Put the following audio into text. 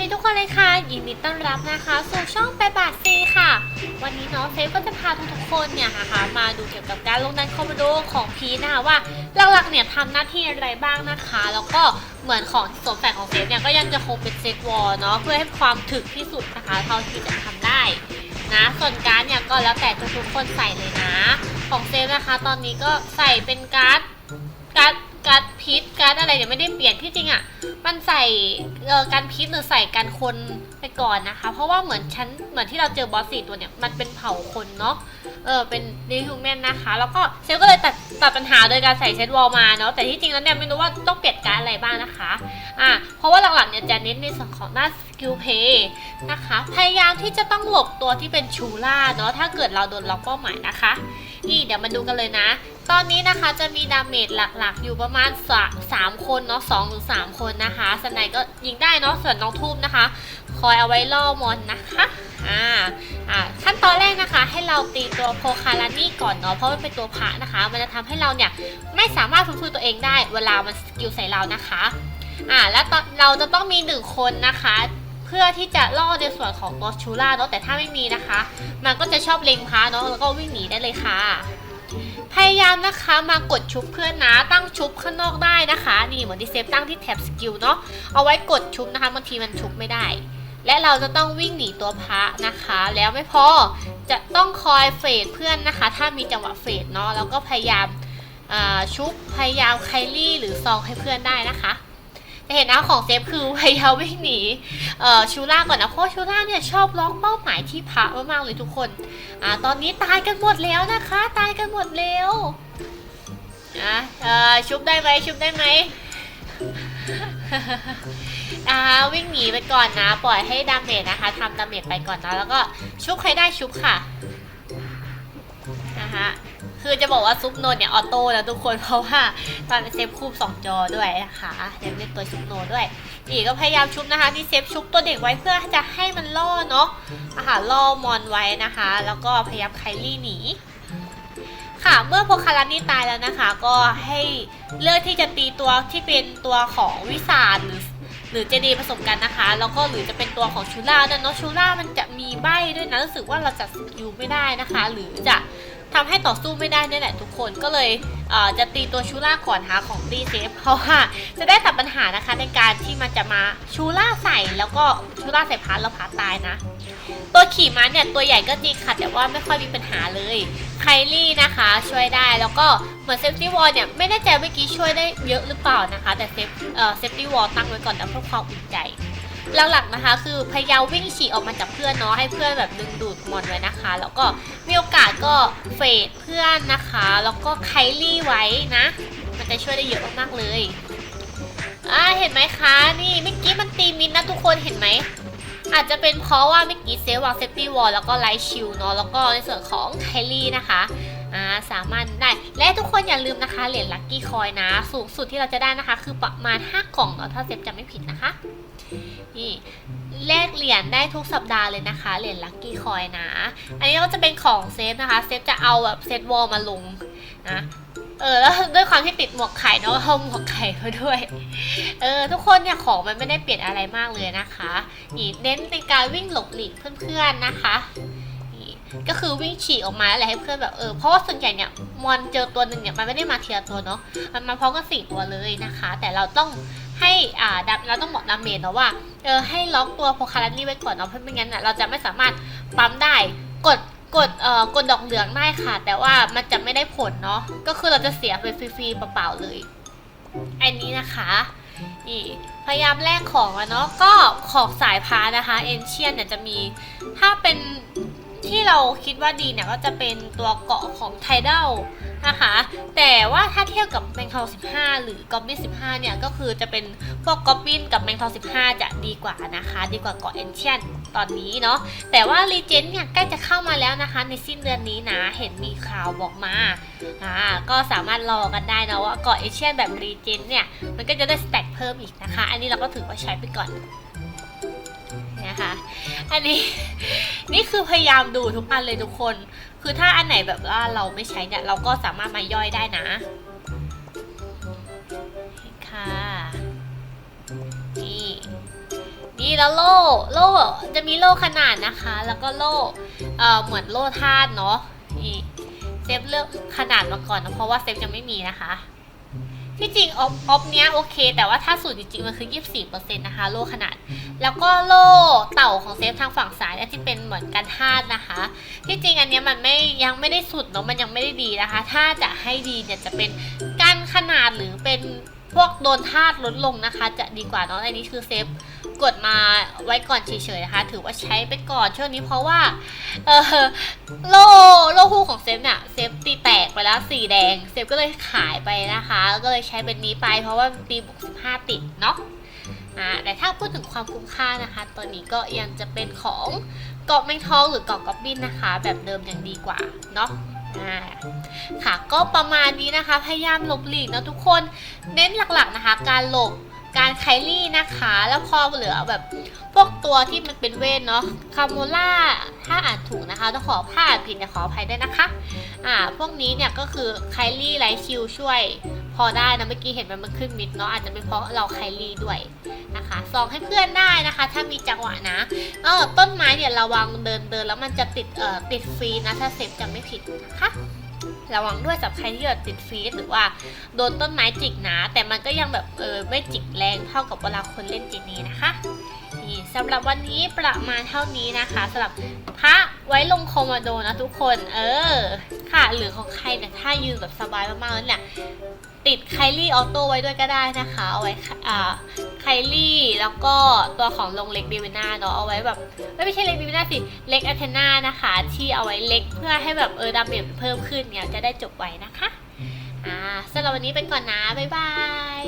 ดีทุกคนเลยค่ะยินดีต้อนรับนะคะสู่ช่องแปบาทซีค่ะ วันนี้เนาะเซฟก็จะพาทุกๆคนเนี่ยนะคะมาดูเกี่ยวกับการลงดันคอมโดของพีนะคะว่าหลักๆเนี่ยทำหน้าที่อะไรบ้างนะคะ แล้วก็เหมือนของสวมใส่ของเซฟเนี่ยก็ยังจะคงเป็นเซตวอลเนาะเพื่อให้ความถึกที่สุดนะคะ เท่าที่จะทำได้นะส่วนการ์ดเนี่ยก็แล้วแต่ทุกคนใส่เลยนะ ของเซฟนะคะ ตอนนี้ก็ใส่เป็นการ์ดการ์ด การ์ดพิษการ์ดอะไรเนี่ยไม่ได้เปลี่ยนที่จริงอะ่ะ มันใส่เอ่อการพิษหรือใส่กันคนไปก่อนนะคะ เพราะว่าเหมือนชั้นเหมือนที่เราเจอบอสสี่ตัวเนี่ยมันเป็นเผ่าคนเนาะเออเป็นดีฮูแมนนะคะ แล้วก็เซลก็เลยตัดตัดปัญหาโดยการใส่เซตวอลมาเนาะแต่ที่จริงแล้วเนี่ยไม่รู้ว่าต้องเปลี่ยนการอะไรบ้างนะคะอ่าเพราะว่าหลักๆเนี่ยจะเน้นในส่วนของหน้าสกิลเพย์นะคะพยายามที่จะต้องหลบตัวที่เป็นชูล่าเนาะถ้าเกิดเราโดนล็อกเป้าหมายนะคะ นี่เดี๋ยวมาดูกันเลยนะ ตอนนี้นะคะจะมีดาเมจหลักๆ อยู่ประมาณสามคนเนาะสองหรือสามคนนะคะสไนก็ยิงได้เนาะส่วนน้องทูบนะคะ คอยเอาไว้ล่อมอนนะคะอ่าอ่าขั้นตอนแรกนะคะให้เราตีตัวโพคารานี่ก่อนเนาะเพราะมันเป็นตัวพระนะคะ มันจะทำให้เราเนี่ยไม่สามารถฟื้นฟูตัวเองได้ เวลามันสกิลใส่เรานะคะอ่าแล้วตอนเราจะต้องมีหนึ่งคนนะคะเพื่อที่จะล่อในส่วนของตัวชูล่าเนาะแต่ถ้าไม่มีนะคะ มันก็จะชอบเล็งพระเนาะแล้วก็วิ่งหนีได้เลยค่ะ พยายามนะคะมากดชุบเพื่อนนะตั้งชุบข้างนอกได้นะคะ นี่เหมือนที่เซฟตั้งที่แท็บสกิลเนาะเอาไว้กดชุบนะคะบางทีมันชุบไม่ได้ และเราจะต้องวิ่งหนีตัวพระนะคะ แล้วไม่พอจะต้องคอยเฟดเพื่อนนะคะ ถ้ามีจังหวะเฟดเนาะแล้วก็พยายามชุบพยายามไคลี่หรือซองให้เพื่อนได้นะคะ จะเห็นนะของเซฟคือพยายามวิ่งหนีเอ่อชูล่าก่อนนะเพราะชูล่าเนี่ยชอบล็อกเป้าหมายที่พระมากๆเลยทุกคนอ่าตอนนี้ตายกันหมดแล้วนะคะ ตายกันหมดแล้วอะเอ่อชุบได้ไหมชุบได้ไหมอ่าวิ่งหนีไปก่อนนะ ปล่อยให้ดาเมจนะคะทำดาเมจไปก่อนนะแล้วก็ชุบใครได้ชุบค่ะนะคะ คือจะบอกว่าซุปโนนเนี่ยออโต้แล้วทุกคนเพราะว่าตอนเซฟคูบสองจอด้วยนะคะยังเล่นตัวชุบโนด้วยนี่ก็พยายามชุบนะคะที่เซฟชุบตัวเด็กไว้เพื่อจะให้มันล่อเนาะอาหารล่อมอนไว้นะคะ แล้วก็พยายามไคลี่หนีค่ะเมื่อโพคารานี่ตายแล้วนะคะ ก็ให้เลือกที่จะตีตัวที่เป็นตัวของวิสานหรือหรือเจดีผสมกันนะคะ แล้วก็หรือจะเป็นตัวของชูล่าเนาะชูล่ามันจะมีใบด้วยนะรู้สึกว่าเราจะสกิลไม่ได้นะคะ หรือจะ ทำให้ต่อสู้ไม่ได้นี่แหละทุกคนก็เลยเจะตีตัวชูล่าก่อนหาของดีเซฟเพราะว่าจะได้ตัดปัญหานะคะในการที่มันจะมาชูล่าใส่แล้วก็ชูล่าใส่พาร์ทแล้วพาร์ทตายนะ ตัวขี่ม้าเนี่ยตัวใหญ่ก็จริงค่ะแต่ว่าไม่ค่อยมีปัญหาเลยไคลี่นะคะช่วยได้แล้วก็เหมือนเซฟตี้วอลเนี่ยไม่แน่ใจเมื่อกี้ช่วยได้เยอะหรือเปล่านะคะ แต่เซฟเอ่อเซฟตี้วอลตั้งไว้ก่อนนะเพื่อความอุ่นใจ หลักๆนะคะ คือพยายามวิ่งฉีกออกมาจากเพื่อนเนาะให้เพื่อนแบบดึงดูดมอนไว้นะคะ แล้วก็มีโอกาสก็เฟดเพื่อนนะคะ แล้วก็ไคลี่ไว้นะ มันจะช่วยได้เยอะมากๆเลยอ่าเห็นไหมคะนี่เมื่อกี้มันตีมินนะทุกคนเห็นไหมอาจจะเป็นเพราะว่าเมื่อกี้เซฟวางเซฟตี้วอลแล้วก็ไลท์ชิลเนาะแล้วก็ในส่วนของไคลี่นะคะอ่าสามารถได้ และทุกคนอย่าลืมนะคะเหรียญลัคกี้คอยนะ สูงสุดที่เราจะได้นะคะ คือประมาณ 5 กล่องเนาะถ้าเซฟจำไม่ผิดนะคะ นี่แลกเหรียญได้ทุกสัปดาห์เลยนะคะ เหรียญลัคกี้คอยนะ อันนี้ก็จะเป็นของเซฟนะคะ เซฟจะเอาแบบเซตวอลมาลงนะเออแล้วด้วยความที่ติดหมวกไข่เนาะก็เอาหมวกไข่มาด้วย เออทุกคนเนี่ยของมันไม่ได้เปลี่ยนอะไรมากเลยนะคะนี่เน้นในการวิ่งหลบหลีกเพื่อนๆนะคะนี่ก็คือวิ่งฉีกออกมาอะไรให้เพื่อนแบบเออเพราะว่าส่วนใหญ่เนี่ยมอนเจอตัวหนึ่งเนี่ยมันไม่ได้มาเทียตัวเนาะมันมาพร้อมกันสี่ตัวเลยนะคะ แต่เราต้อง ให้อ่าดับเราต้องบอกดาเมจเนาะว่าเออให้ล็อกตัวโพคารานี่ไว้ก่อนเนาะเพราะไม่งั้นน่ะเราจะไม่สามารถปั๊มได้กดกดเอ่อกดดอกเหลืองได้ค่ะ แต่ว่ามันจะไม่ได้ผลเนาะก็คือเราจะเสียไปฟรีๆเปล่าๆเลยอันนี้นะคะนี่พยายามแลกของอะเนาะก็ของสายพานะคะเอนเชียนเนี่ยจะมีถ้าเป็น ที่เราคิดว่าดีเนี่ยก็จะเป็นตัวเกาะของไทเดลนะคะ แต่ว่าถ้าเทียบกับแมงทอง15 หรือกอบบิน15 เนี่ย ก็คือจะเป็นพวกกอบบินกับแมงทอง15 จะดีกว่านะคะ ดีกว่าเกาะเอนเชียนตอนนี้เนาะ แต่ว่ารีเจนเนี่ยใกล้จะเข้ามาแล้วนะคะ ในสิ้นเดือนนี้นะ เห็นมีข่าวบอกมา อ่า ก็สามารถรอกันได้นะว่าเกาะเอเชียนแบบรีเจนเนี่ย มันก็จะได้สแต็กเพิ่มอีกนะคะ อันนี้เราก็ถือว่าใช้ไปก่อน นะคะ อันนี้นี่คือพยายามดูทุกอันเลยทุกคน คือถ้าอันไหนแบบว่าเราไม่ใช้เนี่ยเราก็สามารถมาย่อยได้นะ ค่ะ นี่ นี่แล้วโล่ โล่จะมีโล่ขนาดนะคะ แล้วก็โล่ เอ่อ เหมือนโล่ธาตุเนาะ นี่ เซฟเลือกขนาดมาก่อนนะเพราะว่าเซฟยังไม่มีนะคะ ที่จริงออฟออฟเนี้ยโอเค แต่ว่าถ้าสูตรจริงๆมันคือ 24%นะคะ โล่ขนาด แล้วก็โล่เต่าของเซฟทางฝั่งซ้ายเนี่ยที่เป็นเหมือนกันธาตุนะคะ ที่จริงอันเนี้ยมันไม่ยังไม่ได้สุดเนาะมันยังไม่ได้ดีนะคะ ถ้าจะให้ดีเนี่ยจะเป็นกันขนาดหรือเป็นพวกโดนธาตุลดลงนะคะ จะดีกว่าเนาะอันนี้คือเซฟ กดมาไว้ก่อนเฉยๆนะคะ ถือว่าใช้ไปก่อนช่วงนี้เพราะว่า เออโลโลคู่ของเซฟเนี่ยเซฟตีแตกไปแล้วสีแดง เซฟก็เลยขายไปนะคะ ก็เลยใช้เป็นนี้ไป เพราะว่าตีบวก15ติดเนาะอ่าแต่ถ้าพูดถึงความคุ้มค่านะคะตอนนี้ก็ยังจะเป็นของเกาะแมงทองหรือเกาะกอบบินนะคะ แบบเดิมยังดีกว่าเนาะค่ะก็ประมาณนี้นะคะ พยายามหลบหลีกนะทุกคน เน้นหลักๆนะคะ การหลบ การไคลี่นะคะ แล้วพอเหลือแบบพวกตัวที่มันเป็นเวทเนาะคาโมล่าถ้าอ่านถูกนะคะต้องขอพลาดผิดเนี่ยขออภัยด้วยนะคะ อ่า พวกนี้เนี่ยก็คือไคลี่ไลท์ชิลช่วย พอได้นะเมื่อกี้เห็นมันมันขึ้นมิดเนาะอาจจะเป็นเพราะเราไคลี่ด้วยนะคะซองให้เพื่อนได้นะคะ ถ้ามีจังหวะนะเออต้นไม้เนี่ยระวังเดินเดินแล้วมันจะติดเอ่อติดฟรีนะถ้าเซฟจะไม่ผิดนะคะ ระวังด้วยสำหรับใครที่แบบติดฟีดหรือว่าโดนต้นไม้จิกนะแต่มันก็ยังแบบเออไม่จิกแรงเท่ากับเวลาคนเล่นจีนี้นะคะนี่สำหรับวันนี้ประมาณเท่านี้นะคะสำหรับพระไว้ลงโคมาโดนะทุกคน เออ ค่ะหรือของใครเนี่ยถ้ายืนแบบสบายมากๆแล้วเนี่ย ติดไคลี่ออโต้ไว้ด้วยก็ได้นะคะเอาไว้ค่ะอ่าไคลี่แล้วก็ตัวของลงเล็กดีวิน่าเนาะเอาไว้แบบไม่ใช่เล็กดีวิน่าสิเล็กอัเทนานะคะ ที่เอาไว้เล็กเพื่อให้แบบเออดาเมจเพิ่มขึ้นเนี่ยจะได้จบไวนะคะอ่าสำหรับวันนี้ไปก่อนนะบ๊ายบาย